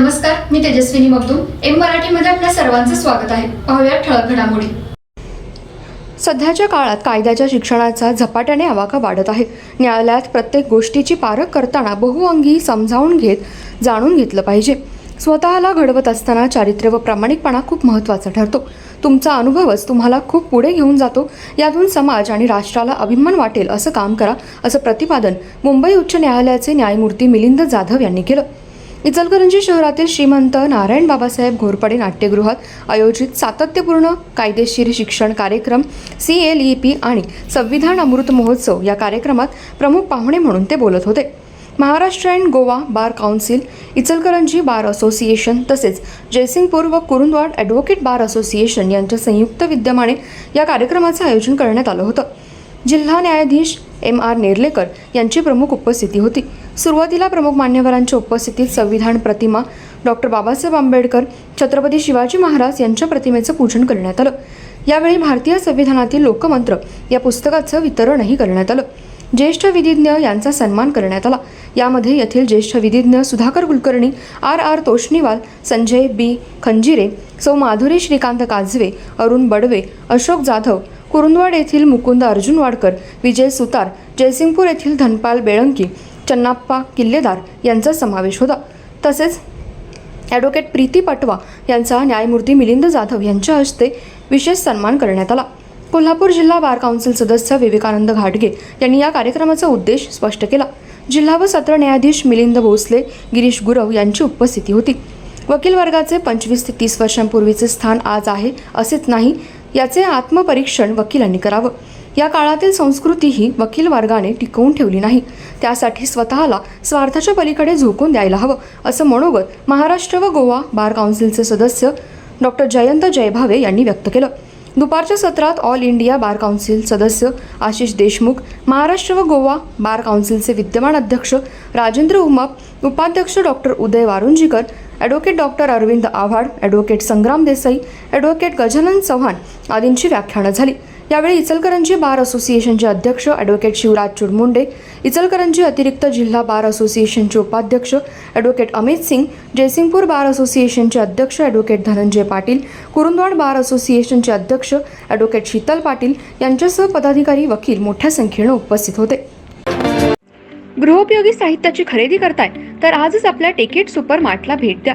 नमस्कार मी तेजस्विनी मगदूम. एम मराठीमध्ये आपल्या सर्वांचं स्वागत आहे. पाहूया ठळक घडामोडी. सध्याच्या काळात कायद्याच्या शिक्षणाचा झपाट्याने आवाका वाढत आहे. न्यायालयात प्रत्येक गोष्टीची पारख करताना बहुअंगी समजावून घेत जाणून घेतलं पाहिजे. स्वतःला घडवत असताना चारित्र्य व प्रामाणिकपणा खूप महत्त्वाचा ठरतो. तुमचा अनुभवच तुम्हाला खूप पुढे घेऊन जातो. यातून समाज आणि राष्ट्राला अभिमान वाटेल असं काम करा असं प्रतिपादन मुंबई उच्च न्यायालयाचे न्यायमूर्ती मिलिंद जाधव यांनी केलं. इचलकरंजी शहरातील श्रीमंत नारायण बाबासाहेब घोरपडे नाट्यगृहात आयोजित सातत्यपूर्ण कायदेशीर शिक्षण कार्यक्रम सी एल ई पी आणि संविधान अमृत महोत्सव या कार्यक्रमात प्रमुख पाहुणे म्हणून ते बोलत होते. Maharashtra and Goa bar council Ichalkaranji bar association तसेच जयसिंगपूर व कुरुंदवाड ॲडव्होकेट बार असोसिएशन यांच्या संयुक्त विद्यमाने या कार्यक्रमाचं आयोजन करण्यात आलं होतं. जिल्हा न्यायाधीश एम आर नेर्लेकर यांची प्रमुख उपस्थिती होती. सुरुवातीला प्रमुख मान्यवरांच्या उपस्थितीत संविधान प्रतिमा डॉक्टर बाबासाहेब आंबेडकर छत्रपती शिवाजी महाराज यांच्या प्रतिमेचं पूजन करण्यात आलं. यावेळी भारतीय संविधानातील लोकमंत्र या पुस्तकाचं वितरणही करण्यात आलं. ज्येष्ठ विधिज्ञ यांचा सन्मान करण्यात आला. यामध्ये येथील ज्येष्ठ विधिज्ञ Sudhakar Kulkarni R R Toshniwal Sanjay B. Khanjire सौ माधुरी श्रीकांत काजवे अरुण बडवे अशोक जाधव कुरुंदवाड येथील मुकुंद अर्जुन वाडकर विजय सुतार जयसिंगपूर येथील धनपाल बेळंकी चन्नाप्पा किल्लेदार यांचा समावेश होता. तसेच ॲडव्होकेट प्रीती पटवा यांचा न्यायमूर्ती मिलिंद जाधव यांच्या हस्ते विशेष सन्मान करण्यात आला. कोल्हापूर जिल्हा बार काउन्सिल सदस्य विवेकानंद घाटगे यांनी या कार्यक्रमाचा उद्देश स्पष्ट केला. जिल्हा व सत्र न्यायाधीश मिलिंद भोसले गिरीश गुरव यांची उपस्थिती होती. वकील वर्गाचे पंचवीस ते तीस वर्षांपूर्वीचे स्थान आज आहे असेच नाही याचे आत्मपरीक्षण वकिलांनी करावं. या काळातील संस्कृती ही वकील वर्गाने टिकवून ठेवली नाही. त्यासाठी स्वतःला स्वार्थाच्या पलीकडे झोकून द्यायला हवं असं मनोगत महाराष्ट्र व गोवा बार काउन्सिलचे सदस्य डॉक्टर जयंत जयभावे यांनी व्यक्त केलं. दुपारच्या सत्रात ऑल इंडिया बार काउन्सिल सदस्य आशिष देशमुख महाराष्ट्र व गोवा बार काउन्सिलचे विद्यमान अध्यक्ष राजेंद्र उमाप उपाध्यक्ष doctor Uday Varunjikar advocate doctor Arvind Avhad advocate Sangram Desai advocate Gajanan Chavan आदींची व्याख्यानं झाली. यावेळी इचलकरंजी बार असोसिएशनचे अध्यक्ष ॲडव्होकेट शिवराज चुडमुंडे इचलकरंजी अतिरिक्त जिल्हा बार असोसिएशनचे उपाध्यक्ष ॲडव्होकेट अमित सिंग जयसिंगपूर बार असोसिएशनचे अध्यक्ष ॲडव्होकेट धनंजय पाटील कुरुंदवाड बार असोसिएशनचे अध्यक्ष ॲडव्होकेट शीतल पाटील यांच्यासह पदाधिकारी वकील मोठ्या संख्येनं उपस्थित होते. गृहोपयोगी साहित्याची खरेदी करताय तर आजच आपल्या टेकेट सुपर मार्टला भेट द्या.